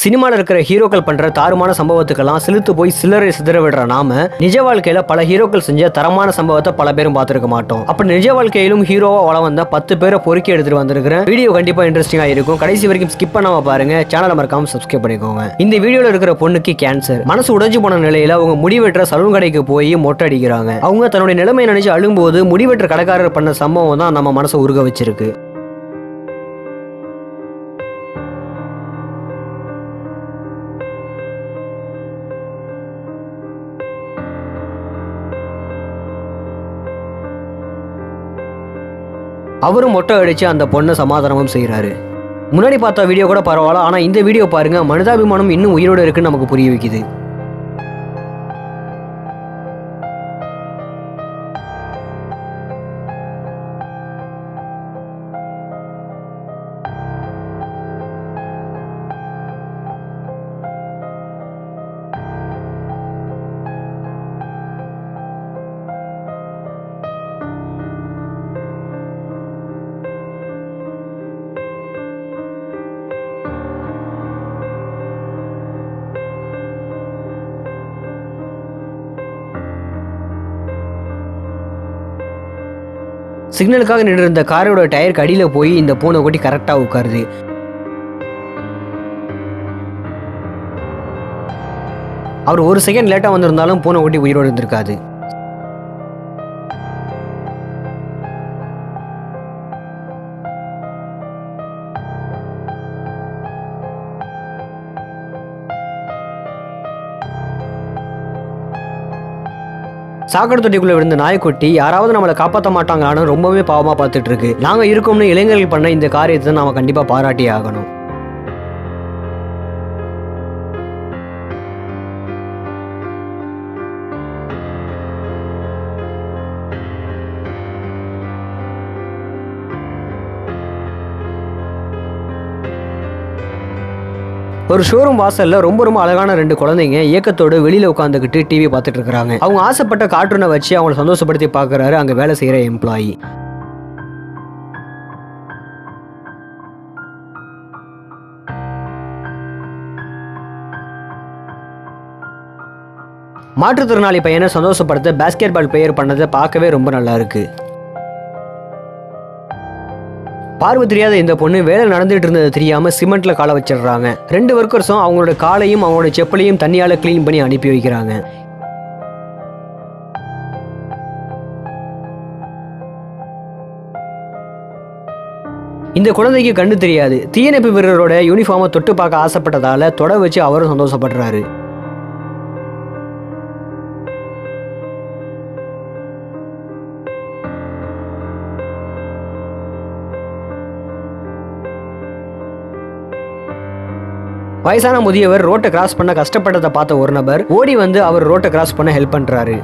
சினிமாவில் இருக்கிற ஹீரோக்கள் பண்ணுற தாறுமான சம்பவத்துக்கெல்லாம் சிலுத்து போய் சில்லறை சிதற விடுற நாம நிஜ வாழ்க்கையில பல ஹீரோக்கள் செஞ்ச தரமான சம்பவத்தை பல பேரும் பார்த்துருக்க மாட்டோம். அப்படி நிஜ வாழ்க்கையிலும் ஹீரோவா வளம் வந்த பத்து பேரை பொறுக்கி எடுத்துட்டு வந்திருக்கிறேன் வீடியோ கண்டிப்பா இன்ட்ரெஸ்டிங்கா இருக்கும். கடைசி வரைக்கும் ஸ்கிப் பண்ணாம பாருங்க. சேனலை மறக்காம சப்ஸ்கிரைப் பண்ணிக்கோங்க. இந்த வீடியோல இருக்கிற பொண்ணுக்கு கேன்சர் மனசு உடைஞ்சு போன நிலையில அவங்க முடிவெற்ற சலூன் கடைக்கு போய் மொட்டை அடிக்கிறாங்க. அவங்க தன்னுடைய நிலைமை நினைச்சு அழும்போது முடிவெற்ற கடைக்காரர் பண்ண சம்பவம் தான் நம்ம மனசை உருக வச்சிருக்கு. அவரும் மொட்டை அடித்து அந்த பொண்ணை சமாதானமும் செய்கிறாரு முன்னாடி பார்த்த வீடியோ கூட பரவாயில்ல ஆனால் இந்த வீடியோ பாருங்கள் மனிதாபிமானம் இன்னும் உயிரோடு இருக்குன்னு நமக்கு புரிய வைக்குது. சிக்னலுக்காக நின்று இருந்த காரோட டயருக்கு அடியில் போய் இந்த பூனை கொட்டி கரெக்டாக உட்காருது. அவர் ஒரு செகண்ட் லேட்டாக வந்திருந்தாலும் பூனை கொட்டி உயிரோடு இருந்திருக்காது. சாக்கடை தொட்டிக்குள்ள விழுந்த நாய்க்குட்டி யாராவது நம்மளை காப்பாற்ற மாட்டாங்களான்னு ரொம்பவே பாவமா பார்த்துட்டு இருக்கு. நாங்க இருக்கோம்னு இளைஞர்கள் பண்ண இந்த காரியத்தை நாம கண்டிப்பா பாராட்டி ஆகணும். ஒரு ஷோரூம் வாசல்ல ரொம்ப ரொம்ப அழகான ரெண்டு குழந்தைங்க இயக்கத்தோடு வெளியில உட்காந்துக்கிட்டு டிவி பார்த்துட்டு இருக்காங்க அவங்க ஆசைப்பட்ட கார்ட்டூனை வச்சு அவங்கள சந்தோஷப்படுத்தி பார்க்கறாரு அங்க வேலை செய்யற எம்ப்ளாயி மாற்றுத்திறனாளி பையனை சந்தோஷப்படுத்த பேஸ்கெட் பால் பிளேயர் பண்ணதை பார்க்கவே ரொம்ப நல்லா இருக்குது பார்வை தெரியாத இந்த பொண்ணு வேலை நடந்துட்டு இருந்தது தெரியாம சிமெண்ட்ல காலை வச்சிடுறாங்க. ரெண்டு ஒர்க்கர்ஸும் அவங்களோட காலையும் அவங்களோட செப்பலையும் தண்ணியால க்ளீன் பண்ணி அனுப்பி வைக்கிறாங்க. இந்த குழந்தைக்கு கண்ணு தெரியாது. தீயணைப்பு வீரரோட யூனிஃபார்மை தொட்டு பார்க்க ஆசைப்பட்டதால தொட வச்சு அவரும் சந்தோஷப்படுறாரு. வயசான முதியவர் ரோட்டை கிராஸ் பண்ண கஷ்டப்பட்டதை பார்த்த ஒரு நபர் ஓடி வந்து அவர் ரோட்டை கிராஸ் பண்ண ஹெல்ப் பண்றாரு.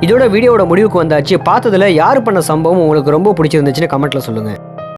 இதோட வீடியோவோட முடிவுக்கு வந்தாச்சு. பார்த்ததுல யார் பண்ண சம்பவம் உங்களுக்கு ரொம்ப பிடிச்சிருந்துச்சுன்னு கமெண்ட்ல சொல்லுங்க.